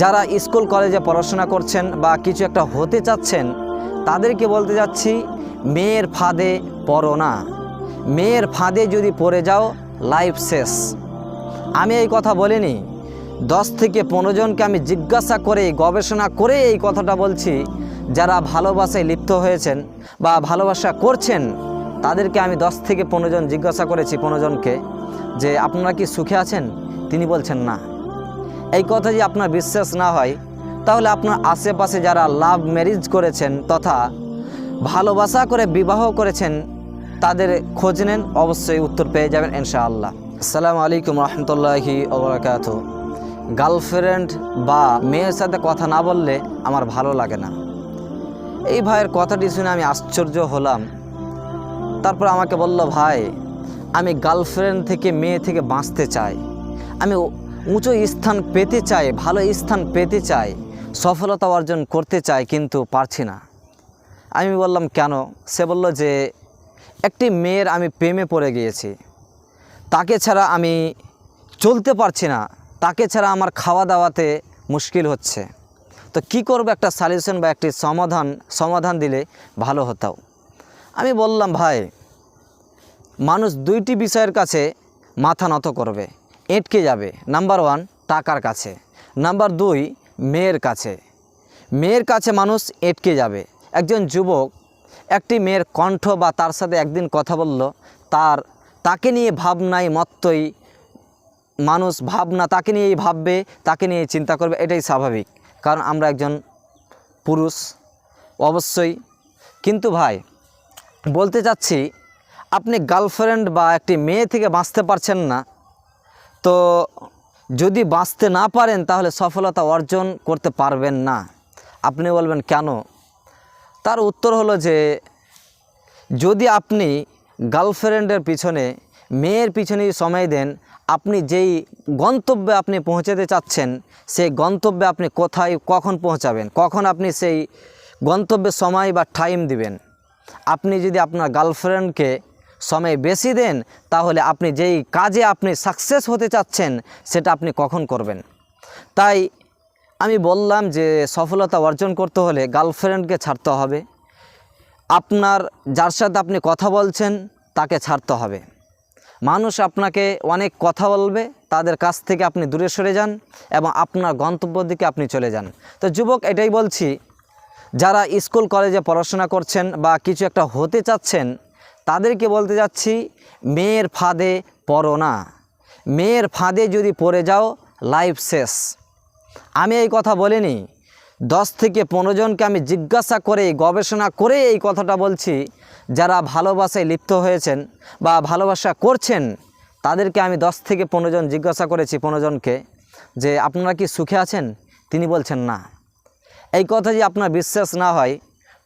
যারা স্কুল, কলেজে পড়াশোনা করছেন বা কিছু একটা হতে চাচ্ছেন, তাদেরকে বলতে যাচ্ছি, মেয়ের ফাঁদে পড়ো না। মেয়ের ফাঁদে যদি পড়ে যাও লাইফ শেষ। আমি এই কথা বলিনি। দশ থেকে পনেরো জনকে আমি জিজ্ঞাসা করে, গবেষণা করে এই কথাটা বলছি। যারা ভালোবাসায় লিপ্ত হয়েছেন বা ভালোবাসা করছেন, তাদেরকে আমি দশ থেকে পনেরো জন জিজ্ঞাসা করেছি, পনেরো জনকে, যে আপনারা কি সুখে আছেন? তিনি বলছেন না। এই কথা যদি আপনার বিশ্বাস না হয়, তাহলে আপনার আশেপাশে যারা লাভ ম্যারেজ করেছেন তথা ভালোবাসা করে বিবাহ করেছেন, তাদের খোঁজ নেন, অবশ্যই উত্তর পেয়ে যাবেন ইনশাআল্লাহ। আসসালামু আলাইকুম রহমতুল্লাহি ওবরাকাত গার্লফ্রেন্ড বা মেয়ের সাথে কথা না বললে আমার ভালো লাগে না। এই ভাইয়ের কথাটি শুনে আমি আশ্চর্য হলাম। তারপর আমাকে বলল, ভাই, আমি গার্লফ্রেন্ড থেকে মেয়ে থেকে বাঁচতে চাই। আমি উঁচু স্থান পেতে চাই ভালো স্থান পেতে চাই সফলতা অর্জন করতে চাই কিন্তু পারছি না। আমি বললাম, কেন? সে বলল যে, একটি মেয়ের আমি প্রেমে পড়ে গিয়েছি। তাকে ছাড়া আমি চলতে পারছি না। তাকে ছাড়া আমার খাওয়া দাওয়াতে মুশকিল হচ্ছে। তো কি করব? একটা সলিউশন বা একটি সমাধান সমাধান দিলে ভালো হতো আমি বললাম, ভাই, মানুষ দুইটি বিষয়ের কাছে মাথা নত করবে। এঁটকে যাবে। নাম্বার ওয়ান, টাকার কাছে। নাম্বার দুই, মেয়ের কাছে। মেয়ের কাছে মানুষ এঁটকে যাবে। একজন যুবক, একটি মেয়ের কণ্ঠ বা তার সাথে একদিন কথা বলল, তার, তাকে নিয়ে ভাবনাই মত্তই মানুষ ভাবনা, তাকে নিয়েই ভাববে, তাকে নিয়ে চিন্তা করবে, এটাই স্বাভাবিক। কারণ আমরা একজন পুরুষ, অবশ্যই। কিন্তু ভাই, বলতে চাচ্ছি, আপনি গার্লফ্রেন্ড বা একটি মেয়ে থেকে বাঁচতে পারছেন না তো যদি বাঁচতে না পারেন, তাহলে সফলতা অর্জন করতে পারবেন না। আপনি বলবেন, কেন? তার উত্তর হলো যে, যদি আপনি গার্লফ্রেন্ডের পিছনে, মেয়ের পিছনে সময় দেন, আপনি যেই গন্তব্যে আপনি পৌঁছাতে চাচ্ছেন, সেই গন্তব্যে আপনি কোথায়, কখন পৌঁছাবেন? কখন আপনি সেই গন্তব্যের সময় বা টাইম দিবেন? আপনি যদি আপনার গার্লফ্রেন্ডকে সময় বেশি দেন, তাহলে আপনি যেই কাজে আপনি সাকসেস হতে চাচ্ছেন, সেটা আপনি কখন করবেন? তাই আমি বললাম যে সফলতা অর্জন করতে হলে গার্লফ্রেন্ডকে ছাড়তে হবে। আপনার যার সাথে আপনি কথা বলছেন, তাকে ছাড়তে হবে। মানুষ আপনাকে অনেক কথা বলবে, তাদের কাছ থেকে আপনি দূরে সরে যান এবং আপনার গন্তব্যের দিকে আপনি চলে যান। তো যুবক, এটাই বলছি, যারা স্কুল কলেজে পড়াশোনা করছেন বা কিছু একটা হতে চাচ্ছেন তাদেরকে বলতে যাচ্ছি, মেয়ের ফাঁদে পড়ো না। মেয়ের ফাঁদে যদি পড়ে যাও লাইফ শেষ। আমি এই কথা বলিনি। দশ থেকে পনেরো জনকে আমি জিজ্ঞাসা করে গবেষণা করে এই কথাটা বলছি। যারা ভালোবাসায় লিপ্ত হয়েছেন বা ভালোবাসা করছেন, তাদেরকে আমি দশ থেকে পনেরো জন জিজ্ঞাসা করেছি, পনেরো জনকে, যে আপনারা কি সুখে আছেন? তিনি বলছেন না। এই কথা যদি আপনার বিশ্বাস না হয়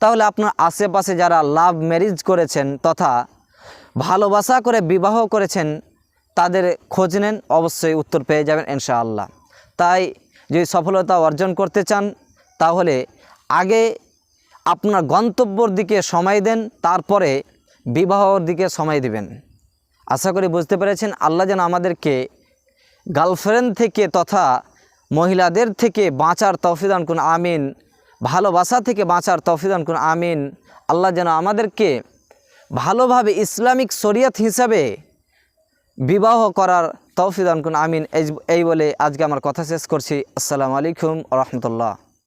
তাহলে আপনার আশেপাশে যারা লাভ ম্যারেজ করেছেন তথা ভালোবাসা করে বিবাহ করেছেন, তাদের খোঁজ নেন, অবশ্যই উত্তর পেয়ে যাবেন ইনশাআল্লাহ। তাই যদি সফলতা অর্জন করতে চান, তাহলে আগে আপনার গন্তব্যর দিকে সময় দেন, তারপরে বিবাহর দিকে সময় দিবেন। আশা করি বুঝতে পেরেছেন, আল্লাহ যেন আমাদেরকে গার্লফ্রেন্ড থেকে তথা মহিলাদের থেকে বাঁচার তৌফিদান কোন আমিন। ভালোবাসা থেকে বাঁচার তফিদান কোন আমিন। আল্লাহ যেন আমাদেরকে ভালোভাবে ইসলামিক শরিয়ত হিসাবে বিবাহ করার তৌফিদান কোন আমিন। এই বলে আজকে আমার কথা শেষ করছি। আসসালামু আলাইকুম রহমতুল্লাহ।